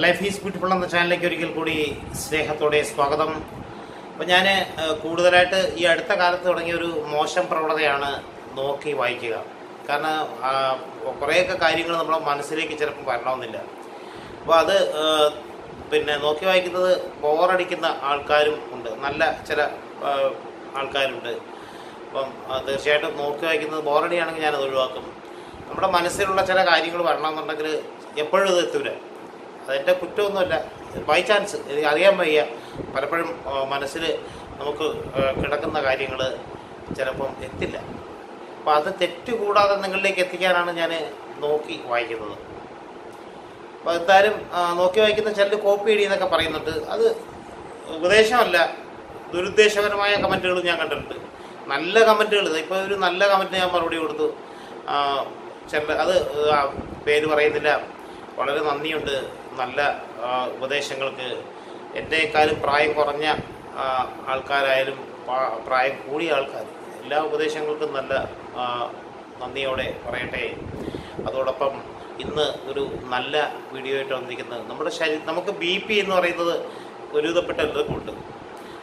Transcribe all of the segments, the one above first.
Life is beautiful എന്ന ചാനലിലേക്ക് ഒരിക്കൽ കൂടി സ്നേഹത്തോടെ സ്വാഗതം. അപ്പോൾ ഞാൻ കൂടുതലായിട്ട് ഈ അടുത്ത കാലത്ത് തുടങ്ങിയ ഒരു മോശം പ്രവണതയാണ് നോക്കി വായിക്കുക. കാരണം കുറേയൊക്കെ കാര്യങ്ങൾ നമ്മുടെ മനസ്സിലേക്ക് ചിലപ്പോൾ വരണമെന്നില്ല. അപ്പോൾ അത് പിന്നെ നോക്കി വായിക്കുന്നത് ബോറടിക്കുന്ന ആൾക്കാരും ഉണ്ട്. നല്ല ചില ആൾക്കാരുണ്ട്. അപ്പം തീർച്ചയായിട്ടും നോക്കി വായിക്കുന്നത് ബോറടിയാണെങ്കിൽ ഞാനത് ഒഴിവാക്കും. നമ്മുടെ മനസ്സിലുള്ള ചില കാര്യങ്ങൾ വരണമെന്നുണ്ടെങ്കിൽ എപ്പോഴും ഇത് എത്തൂല. അതെന്റെ കുറ്റമൊന്നുമല്ല. ബൈ ചാൻസ് എനിക്ക് അറിയാൻ വയ്യ. പലപ്പോഴും മനസ്സിൽ നമുക്ക് കിടക്കുന്ന കാര്യങ്ങൾ ചിലപ്പം എത്തില്ല. അപ്പോൾ അത് തെറ്റുകൂടാതെ നിങ്ങളിലേക്ക് എത്തിക്കാനാണ് ഞാൻ നോക്കി വായിക്കുന്നത്. അപ്പോൾ എന്തായാലും നോക്കി വായിക്കുന്ന ചിലർ കോപ്പി ഇടി എന്നൊക്കെ പറയുന്നുണ്ട്. അത് ഉപദേശമല്ല. ദുരുദ്ദേശപരമായ കമന്റുകളും ഞാൻ കണ്ടിട്ടുണ്ട്. നല്ല കമന്റുകൾ ഇപ്പോൾ ഒരു നല്ല കമന്റ് ഞാൻ മറുപടി കൊടുത്തു. ചില അത് പേര് പറയുന്നില്ല. വളരെ നന്ദിയുണ്ട്. നല്ല ഉപദേശങ്ങൾക്ക് എന്നേക്കാളും പ്രായം കുറഞ്ഞ ആൾക്കാരായാലും പ്രായം കൂടിയ ആൾക്കാർ. എല്ലാ ഉപദേശങ്ങൾക്കും നല്ല നന്ദിയോടെ പറയട്ടെ. അതോടൊപ്പം ഇന്ന് ഒരു നല്ല വീഡിയോ ആയിട്ട് വന്നിരിക്കുന്നത് നമ്മുടെ ശരീരം നമുക്ക് ബി പി എന്ന് പറയുന്നത് ഒരുവിധപ്പെട്ട എല്ലാവർക്കും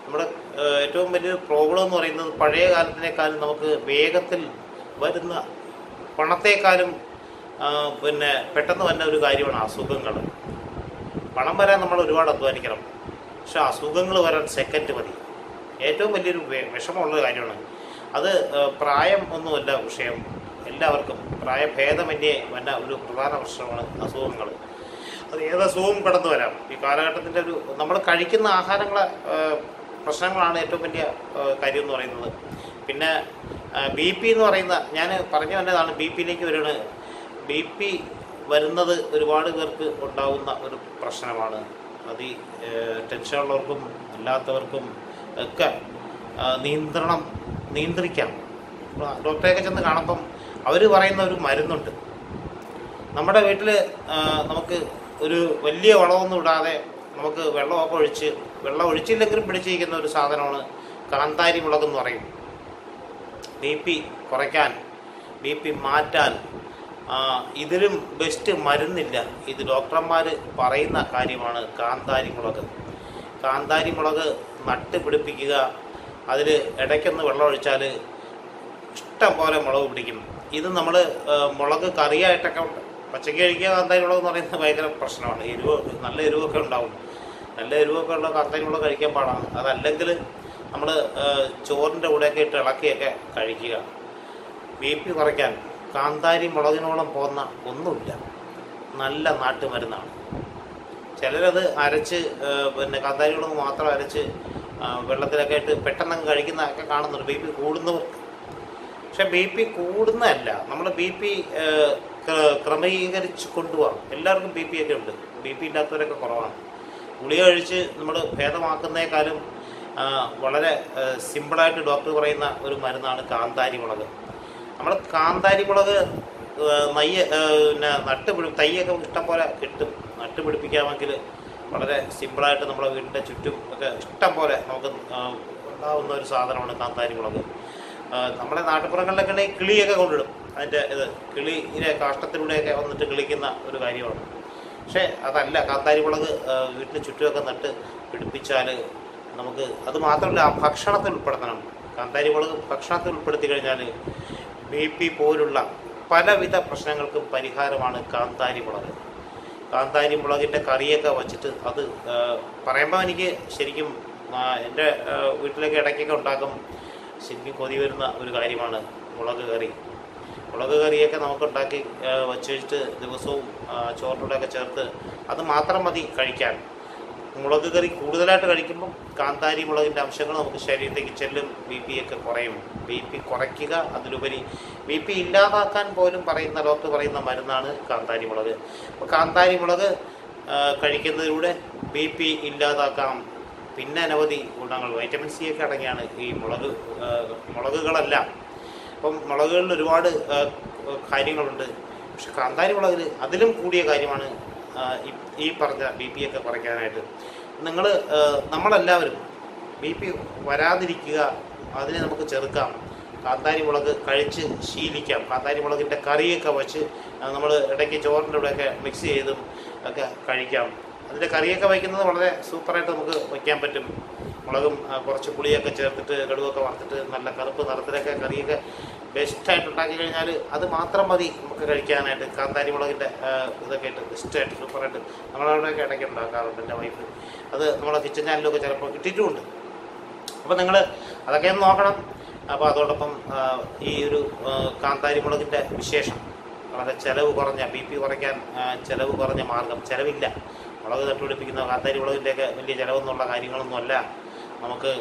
നമ്മുടെ ഏറ്റവും വലിയ പ്രോബ്ലം എന്ന് പറയുന്നത് പഴയ കാലത്തിനേക്കാളും നമുക്ക് വേഗത്തിൽ വരുന്ന പണത്തേക്കാളും പിന്നെ പെട്ടെന്ന് വരുന്ന ഒരു കാര്യമാണ് അസുഖങ്ങൾ. പണം വരാൻ നമ്മൾ ഒരുപാട് അധ്വാനിക്കണം. പക്ഷെ അസുഖങ്ങൾ വരാൻ സെക്കൻഡ് മതി. ഏറ്റവും വലിയൊരു വിഷമമുള്ള കാര്യമാണ്. അത് പ്രായം ഒന്നുമല്ല വിഷയം. എല്ലാവർക്കും പ്രായഭേദമന്യേ വന്ന ഒരു പ്രധാന പ്രശ്നമാണ് അസുഖങ്ങൾ. അത് ഏത് അസുഖവും കടന്നു വരാം. ഈ കാലഘട്ടത്തിന്റെ ഒരു നമ്മൾ കഴിക്കുന്ന ആഹാരങ്ങളെ പ്രശ്നങ്ങളാണ് ഏറ്റവും വലിയ കാര്യം എന്ന് പറയുന്നത്. പിന്നെ ബി പി എന്ന് പറയുന്ന ഞാൻ പറഞ്ഞു വന്നതാണ് ബി പിയിലേക്ക് വരുന്നത് ബി പി വരുന്നത് ഒരുപാട് പേർക്ക് ഉണ്ടാവുന്ന ഒരു പ്രശ്നമാണ്. അതി ഈ ടെൻഷനുള്ളവർക്കും അല്ലാത്തവർക്കും ഒക്കെ നിയന്ത്രണം നിയന്ത്രിക്കാം. ഡോക്ടറെയൊക്കെ ചെന്ന് കാണുമ്പം അവർ പറയുന്ന ഒരു മരുന്നുണ്ട്. നമ്മുടെ വീട്ടിൽ നമുക്ക് ഒരു വലിയ വളമൊന്നും ഇടാതെ നമുക്ക് വെള്ളമൊക്കെ ഒഴിച്ച് വെള്ളം ഒഴിച്ചില്ലെങ്കിലും പിടിച്ചിരിക്കുന്ന ഒരു സാധനമാണ് കാന്താരി മുളക് എന്ന് പറയും. ബി പി കുറയ്ക്കാൻ ബി പി മാറ്റാൻ ഇതിലും ബെസ്റ്റ് മരുന്നില്ല. ഇത് ഡോക്ടർമാർ പറയുന്ന കാര്യമാണ് കാന്താരി മുളക് കാന്താരി മുളക് നട്ട് പിടിപ്പിക്കുക അതിൽ ഇടയ്ക്കൊന്ന് വെള്ളമൊഴിച്ചാൽ ഇഷ്ടം പോലെ മുളക് പിടിക്കും. ഇത് നമ്മൾ മുളക് കറിയായിട്ടൊക്കെ പച്ചക്ക് കഴിക്കുക കാന്താരി മുളക് എന്ന് പറയുന്നത് ഭയങ്കര പ്രശ്നമാണ്. എരിവ് നല്ല എരിവൊക്കെ ഉണ്ടാവും. നല്ല എരിവൊക്കെ ഉള്ള കാന്താരി മുളക് കഴിക്കാൻ പാടാണ്. അതല്ലെങ്കിൽ നമ്മൾ ചോറിന്റെ കൂടെയൊക്കെ ഇട്ട് ഇളക്കിയൊക്കെ കഴിക്കുക. ബി പി കുറയ്ക്കാൻ. കാന്താരി മുളകിനോളം പോകുന്ന ഒന്നുമില്ല. നല്ല നാട്ടുമരുന്നാണ്. ചിലരത് അരച്ച് പിന്നെ കാന്താരി മുളക് മാത്രം അരച്ച് വെള്ളത്തിലൊക്കെ ഇട്ട് പെട്ടെന്ന് കഴിക്കുന്നതൊക്കെ കാണുന്നുണ്ട്. ബി പി കൂടുന്നവർക്ക്. പക്ഷെ ബി പി കൂടുന്നതല്ല. നമ്മൾ ബി പി ക്രമീകരിച്ച് കൊണ്ടുപോകാം എല്ലാവർക്കും ബി പി ഒക്കെ ഉണ്ട്. ബി പി ഇല്ലാത്തവരൊക്കെ കുറവാണ്. ഗുളിക കഴിച്ച് നമ്മൾ ഭേദമാക്കുന്നേക്കാളും വളരെ സിമ്പിളായിട്ട് ഡോക്ടർ പറയുന്ന ഒരു മരുന്നാണ് കാന്താരി മുളക്. നമ്മൾ കാന്താരി മുളക് നെയ്യ് പിന്നെ നട്ട് പിടി തൈയൊക്കെ ഇഷ്ടം പോലെ കിട്ടും. നട്ട് പിടിപ്പിക്കാമെങ്കിൽ വളരെ സിമ്പിളായിട്ട് നമ്മുടെ വീടിന്റെ ചുറ്റും ഒക്കെ ഇഷ്ടം പോലെ നമുക്ക് ഉണ്ടാവുന്ന ഒരു സാധനമാണ് കാന്താരി മുളക്. നമ്മുടെ നാട്ടുപുറങ്ങളിലൊക്കെ ഉണ്ടെങ്കിൽ കിളിയൊക്കെ കൊണ്ടിടും. അതിന്റെ ഇത് കിളിയിലെ കാഷ്ടത്തിലൂടെയൊക്കെ വന്നിട്ട് കിളിക്കുന്ന ഒരു കാര്യമാണ്. പക്ഷേ അതല്ല. കാന്താരി മുളക് വീട്ടിന് ചുറ്റുമൊക്കെ നട്ട് പിടിപ്പിച്ചാൽ നമുക്ക് അത് മാത്രമല്ല ഭക്ഷണത്തിൽ ഉൾപ്പെടുത്തണം. കാന്താരി മുളക് ഭക്ഷണത്തിൽ ഉൾപ്പെടുത്തി കഴിഞ്ഞാൽ ബി പി പോലുള്ള പലവിധ പ്രശ്നങ്ങൾക്കും പരിഹാരമാണ് കാന്താരി മുളക്. കാന്താരി മുളകിന്റെ കറിയൊക്കെ വച്ചിട്ട് അത് പറയുമ്പോൾ എനിക്ക് ശരിക്കും എന്റെ വീട്ടിലേക്ക് ഇടയ്ക്കൊക്കെ ഉണ്ടാക്കും. ശരിക്കും കൊതി വരുന്ന ഒരു കാര്യമാണ് മുളക് കറി. മുളക് കറിയൊക്കെ നമുക്ക് ഉണ്ടാക്കി വെച്ചിട്ട് ദിവസവും ചോറിലൂടെയൊക്കെ ചേർത്ത് അത് മാത്രം മതി കഴിക്കാൻ. മുളക് കറി കൂടുതലായിട്ട് കഴിക്കുമ്പം കാന്താരി മുളകിന്റെ അംശങ്ങൾ നമുക്ക് ശരീരത്തേക്ക് ചെല്ലും. ബി പി ഒക്കെ കുറയും. ബി പി കുറയ്ക്കുക അതിലുപരി ബി പി ഇല്ലാതാക്കാൻ പോലും പറയുന്ന ഡോക്ടർ പറയുന്ന മരുന്നാണ് കാന്താരി മുളക്. അപ്പോൾ കാന്താരി മുളക് കഴിക്കുന്നതിലൂടെ ബി പി ഇല്ലാതാക്കാം. പിന്നെ അനവധി ഗുണങ്ങൾ. വൈറ്റമിൻ സി ഒക്കെ അടങ്ങിയാണ് ഈ മുളക് മുളകുകളല്ല. അപ്പം മുളകുകളിൽ ഒരുപാട് കാര്യങ്ങളുണ്ട്. പക്ഷെ കാന്താരി മുളകിൽ അതിലും കൂടിയ കാര്യമാണ് ഈ- പറഞ്ഞ ബി പി ഒക്കെ കുറയ്ക്കാനായിട്ട്. നിങ്ങൾ നമ്മളെല്ലാവരും ബി പി വരാതിരിക്കുക അതിനെ നമുക്ക് ചെറുക്കാം. കാന്താരി മുളക് കഴിച്ച് ശീലിക്കാം. കാന്താരി മുളകിന്റെ കറിയൊക്കെ വെച്ച് നമ്മൾ ഇടയ്ക്ക് ചോറിന്റെ കൂടെയൊക്കെ മിക്സ് ചെയ്തും ഒക്കെ കഴിക്കാം. അതിന്റെ കറിയൊക്കെ വയ്ക്കുന്നത് വളരെ സൂപ്പറായിട്ട് നമുക്ക് വയ്ക്കാൻ പറ്റും. മുളകും കുറച്ച് പുളിയൊക്കെ ചേർത്തിട്ട് കടുവൊക്കെ വറുത്തിട്ട് നല്ല കറുപ്പ് നിറത്തിലൊക്കെ കറിയൊക്കെ ബെസ്റ്റായിട്ട് ഉണ്ടാക്കി കഴിഞ്ഞാൽ അത് മാത്രം മതി നമുക്ക് കഴിക്കാനായിട്ട്. കാന്താരി മുളകിന്റെ ഇതൊക്കെ ആയിട്ട് ബെസ്റ്റായിട്ട് സൂപ്പറായിട്ട് നമ്മളവിടെയൊക്കെ ഇടയ്ക്ക് ഉണ്ടാക്കാറുണ്ട് എന്റെ വൈഫ് അത് നമ്മളെ കിച്ചൺ ചാനലിലൊക്കെ ചിലപ്പോൾ കിട്ടിയിട്ടുമുണ്ട്. അപ്പോൾ നിങ്ങൾ അതൊക്കെ ഒന്ന് നോക്കണം. അപ്പോൾ അതോടൊപ്പം ഈ ഒരു കാന്താരി മുളകിന്റെ വിശേഷം. വളരെ ചിലവ് കുറഞ്ഞ ബി പി കുറയ്ക്കാൻ ചിലവ് കുറഞ്ഞ മാർഗം ചിലവില്ല. മുളക് തട്ടുപിടിപ്പിക്കുന്ന കാന്താരി മുളകിന്റെയൊക്കെ വലിയ ചിലവൊന്നുള്ള കാര്യങ്ങളൊന്നുമല്ല. നമുക്ക്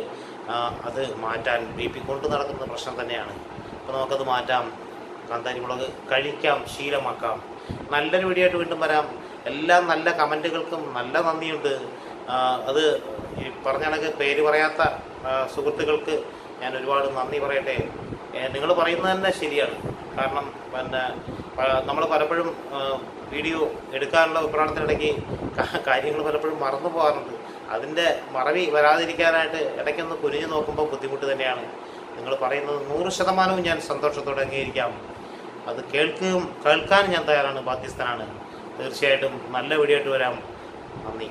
അത് മാറ്റാൻ ബി പി കൊണ്ട് നടക്കുന്ന പ്രശ്നം തന്നെയാണ്. അപ്പോൾ നമുക്കത് മാറ്റാം. കാന്താരി മുളക് കഴിക്കാം ശീലമാക്കാം. നല്ലൊരു വീഡിയോ വീണ്ടും വരാം. എല്ലാ നല്ല കമന്റുകൾക്കും നല്ല നന്ദിയുണ്ട്. അത് ഈ പറഞ്ഞ കണക്ക് പേര് പറയാത്ത സുഹൃത്തുക്കൾക്ക് ഞാൻ ഒരുപാട് നന്ദി പറയട്ടെ. നിങ്ങൾ പറയുന്നത് തന്നെ ശരിയാണ്. കാരണം പിന്നെ നമ്മൾ പലപ്പോഴും വീഡിയോ എടുക്കാനുള്ള വിപ്രാണത്തിനിടയ്ക്ക് കാര്യങ്ങൾ പലപ്പോഴും മറന്നു പോകാറുണ്ട്. അതിന്റെ മറവി വരാതിരിക്കാനായിട്ട് ഇടയ്ക്കൊന്ന് കുനിഞ്ഞു നോക്കുമ്പോൾ ബുദ്ധിമുട്ട് തന്നെയാണ്. നിങ്ങൾ പറയുന്നത് നൂറ് ശതമാനവും ഞാൻ സന്തോഷത്തോടെ അംഗീകരിക്കാം. അത് കേൾക്കുകയും കേൾക്കാൻ ഞാൻ തയ്യാറാണ് ബാധ്യസ്ഥനാണ്. തീർച്ചയായിട്ടും നല്ല വീഡിയോ ആയിട്ട് വരാം. നന്ദി.